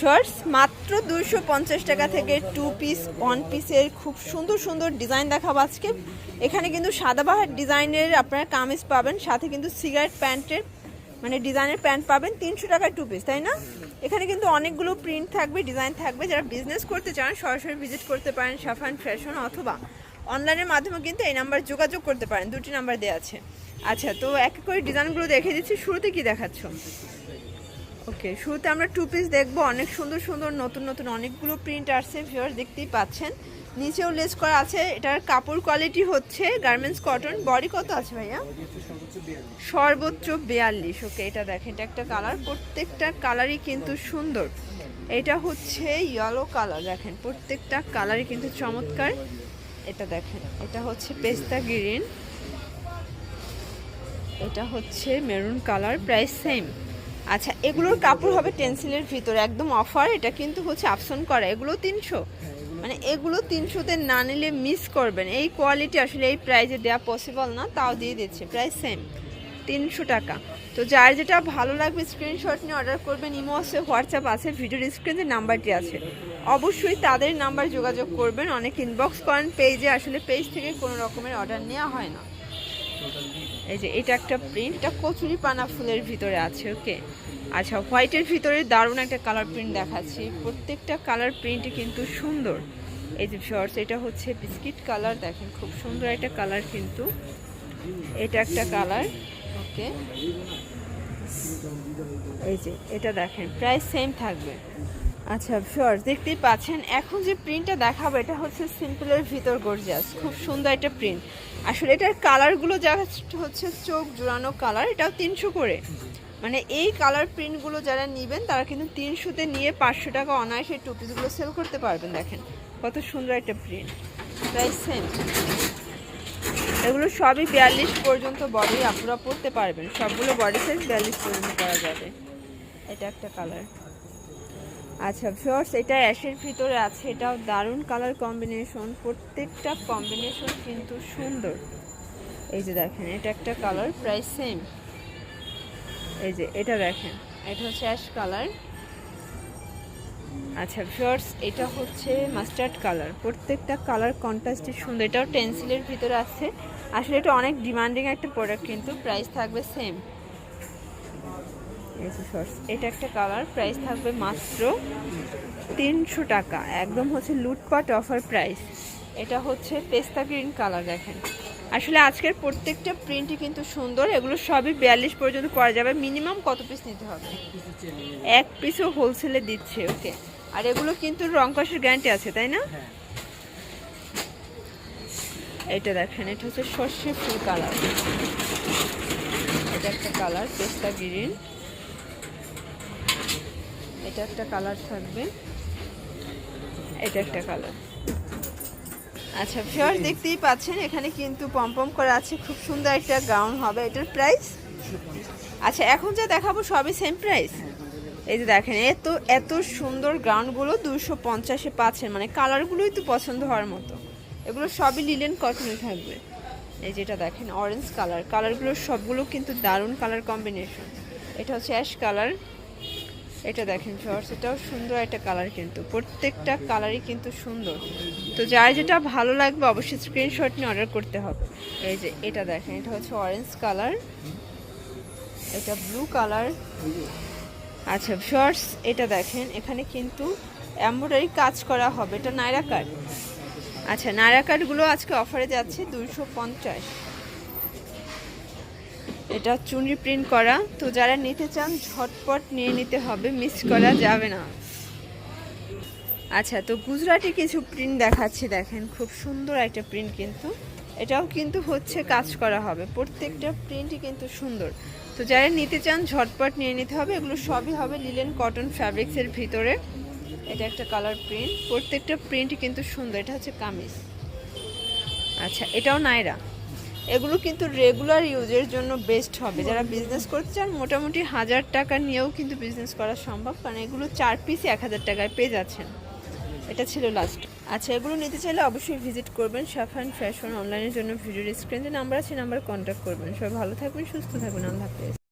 Shorts মাত্র দুইশো পঞ্চাশ টাকা থেকে টু পিস ওয়ান পিসের খুব সুন্দর সুন্দর ডিজাইন দেখাবো আজকে। এখানে কিন্তু সাদাবাহার ডিজাইনের আপনারা কামিজ পাবেন, সাথে কিন্তু সিগারেট প্যান্টের মানে ডিজাইনের প্যান্ট পাবেন, তিনশো টাকায় টু পিস তাই না? এখানে কিন্তু অনেকগুলো প্রিন্ট থাকবে ডিজাইন থাকবে। যারা বিজনেস করতে চান, সরাসরি ভিজিট করতে পারেন সাফান ফ্যাশন অথবা অনলাইনের মাধ্যমে কিন্তু এই নাম্বার যোগাযোগ করতে পারেন। দুটি নাম্বার দেওয়া আছে। আচ্ছা তো এক করে ডিজাইনগুলো দেখে দিচ্ছি। শুরুতে কি দেখাচ্ছ? ওকে, শুরুতে আমরা টু পিস দেখব। অনেক সুন্দর সুন্দর নতুন নতুন অনেকগুলো প্রিন্ট আসছে ভিউয়ার দেখতেই পাচ্ছেন। নিচেও লেস করা আছে, এটার কাপড় কোয়ালিটি হচ্ছে গার্মেন্টস কটন বডি কত আছে ভাইয়া? সর্বোচ্চ বিয়াল্লিশ। ওকে, এটা দেখেন, এটা একটা কালার প্রত্যেকটা কালারই কিন্তু সুন্দর। এটা হচ্ছে ইয়েলো কালার দেখেন, প্রত্যেকটা কালারই কিন্তু চমৎকার। এটা দেখেন, এটা হচ্ছে পেস্তা গ্রিন এটা হচ্ছে মেরুন কালার প্রাইস সেম আচ্ছা এগুলোর কাপড় হবে টেন্সিলের ভিতরে একদম অফার এটা কিন্তু হচ্ছে আপসন করা এগুলো তিনশো? মানে এগুলো তিনশোতে না নিলে মিস করবেন এই কোয়ালিটি আসলে এই প্রাইজে দেওয়া পসিবল না তাও দিয়ে দিচ্ছে প্রাইস সেম তিনশো টাকা। তো যার যেটা ভালো লাগবে স্ক্রিনশট নিয়ে অর্ডার করবেন ইমো আছে হোয়াটসঅ্যাপ আছে ভিডিওর স্ক্রিনে নাম্বারটি আছে। অবশ্যই তাদের নাম্বার যোগাযোগ করবেন অনেক ইনবক্স করেন পেজে আসলে পেজ থেকে কোনো রকমের অর্ডার নেওয়া হয় না। এই যে এটা একটা প্রিন্ট এটা কচুরি পানা ফুলের ভিতরে আছে ওকে আচ্ছা হোয়াইটের ভিতরে দারুণ একটা কালার প্রিন্ট দেখাচ্ছি। প্রত্যেকটা কালার প্রিন্টই কিন্তু সুন্দর। এই যে শর্টস এটা হচ্ছে বিস্কিট কালার দেখেন, খুব সুন্দর একটা কালার কিন্তু। এটা একটা কালার ওকে এই যে, এটা দেখেন, প্রায় সেম থাকবে। আচ্ছা শর্টস দেখতেই পাচ্ছেন, এখন যে প্রিন্টটা দেখাবো, এটা হচ্ছে সিম্পলের ভিতর গর্জিয়াস খুব সুন্দর একটা প্রিন্ট আসলে এটার কালারগুলো যা হচ্ছে চোখ জোড়ানো কালার এটাও তিনশো করে। মানে এই কালার প্রিন্টগুলো যারা নেবেন, তারা কিন্তু তিনশোতে নিয়ে পাঁচশো টাকা অনায়াসে টু পিসগুলো সেল করতে পারবেন, দেখেন। কত সুন্দর একটা প্রিন্ট প্রাইস সেম এগুলো সবই বিয়াল্লিশ পর্যন্ত বডি আপনারা পরতে পারবেন। সবগুলো বডি সাইজ বিয়াল্লিশ পর্যন্ত করা যাবে। এটা একটা কালার আচ্ছা ফিওর্স এটা অ্যাশের ভিতরে আছে। এটাও দারুণ কালার কম্বিনেশন প্রত্যেকটা কম্বিনেশন কিন্তু সুন্দর। এই যে দেখেন, এটা একটা কালার প্রাইস সেম এই যে, এটা দেখেন, এটা হচ্ছে অ্যাশ কালার আচ্ছা ফিওর্স এটা হচ্ছে মাস্টার্ড কালার প্রত্যেকটা কালার কন্ট্রাস্টই সুন্দর। এটাও টেন্সিলের ভিতরে আছে। আসলে এটা অনেক ডিমান্ডিং একটা প্রোডাক্ট কিন্তু প্রাইস থাকবে সেম শর্টস এটা একটা কালার প্রাইস থাকবে মাত্র তিনশো টাকা। একদম হচ্ছে লুটপাট অফার প্রাইস এটা হচ্ছে পেস্তা গ্রিন কালার দেখেন। আসলে আজকের প্রত্যেকটা প্রিন্টই কিন্তু সুন্দর। এগুলো সবই বিয়াল্লিশ পর্যন্ত করা যাবে। মিনিমাম কত পিস নিতে হবে? এক পিসও হোলসেলে দিচ্ছে ওকে আর এগুলো কিন্তু রং কষের গ্যারান্টি আছে তাই না? এটা দেখেন এটা হচ্ছে সর্ষে ফুল কালার এটা একটা কালার পেস্তা গ্রিন এটা একটা কালার থাকবে। এটা একটা কালার আচ্ছা ফিওর দেখতেই পাচ্ছেন, এখানে কিন্তু পম্পম করা আছে। খুব সুন্দর একটা গাউন হবে। এটার প্রাইস আচ্ছা এখন যা দেখাবো সবই সেম প্রাইস এই যে দেখেন, এত এত সুন্দর গাউনগুলো দুশো পঞ্চাশে পাচ্ছেন। মানে কালারগুলোই তো পছন্দ হওয়ার মতো। এগুলো সবই লিলেন কটনে থাকবে। এই যেটা দেখেন অরেঞ্জ কালার কালারগুলো সবগুলো কিন্তু দারুণ কালার কম্বিনেশন এটা হচ্ছে অ্যাশ কালার এটা দেখেন শর্টস এটাও সুন্দর একটা কালার কিন্তু। প্রত্যেকটা কালারই কিন্তু সুন্দর। তো যার যেটা ভালো লাগবে অবশ্যই স্ক্রিনশট নিয়ে অর্ডার করতে হবে। এই যে এটা দেখেন, এটা হচ্ছে অরেঞ্জ কালার এটা ব্লু কালার আচ্ছা শর্টস এটা দেখেন, এখানে কিন্তু এমব্রয়ডারি কাজ করা হবে। এটা নাইরা কাট আচ্ছা নাইরা কাটগুলো আজকে অফারে যাচ্ছে দুইশো পঞ্চাশ। এটা চুনি প্রিন্ট করা। তো যারা নিতে চান, ঝটপট নিয়ে নিতে হবে। মিস করা যাবে না। আচ্ছা তো গুজরাটি কিছু প্রিন্ট দেখাচ্ছি দেখেন। খুব সুন্দর একটা প্রিন্ট কিন্তু। এটাও কিন্তু হচ্ছে কাজ করা হবে। প্রত্যেকটা প্রিন্টই কিন্তু সুন্দর। তো যারা নিতে চান, ঝটপট নিয়ে নিতে হবে। এগুলো সবই হবে লিলেন কটন ফ্যাব্রিক্সের ভিতরে। এটা একটা কালার প্রিন্ট প্রত্যেকটা প্রিন্টই কিন্তু সুন্দর। এটা হচ্ছে কামিজ। আচ্ছা এটাও নাইরা। এগুলো কিন্তু রেগুলার ইউজের জন্য বেস্ট হবে। যারা বিজনেস করতে চান মোটামুটি হাজার টাকা নিয়েও কিন্তু বিজনেস করা সম্ভব, কারণ এগুলো চার পিস এক হাজার টাকায় পেয়ে যাচ্ছেন। এটা ছিল লাস্ট আচ্ছা এগুলো নিতে চাইলে অবশ্যই ভিজিট করবেন সাফান ফ্যাশন অনলাইনের জন্য। ভিডিও স্ক্রিনে নাম্বার আছে নাম্বার কন্ট্যাক্ট করবেন। সবাই ভালো থাকবেন, সুস্থ থাকবেন। আল্লাহ হাফেজ।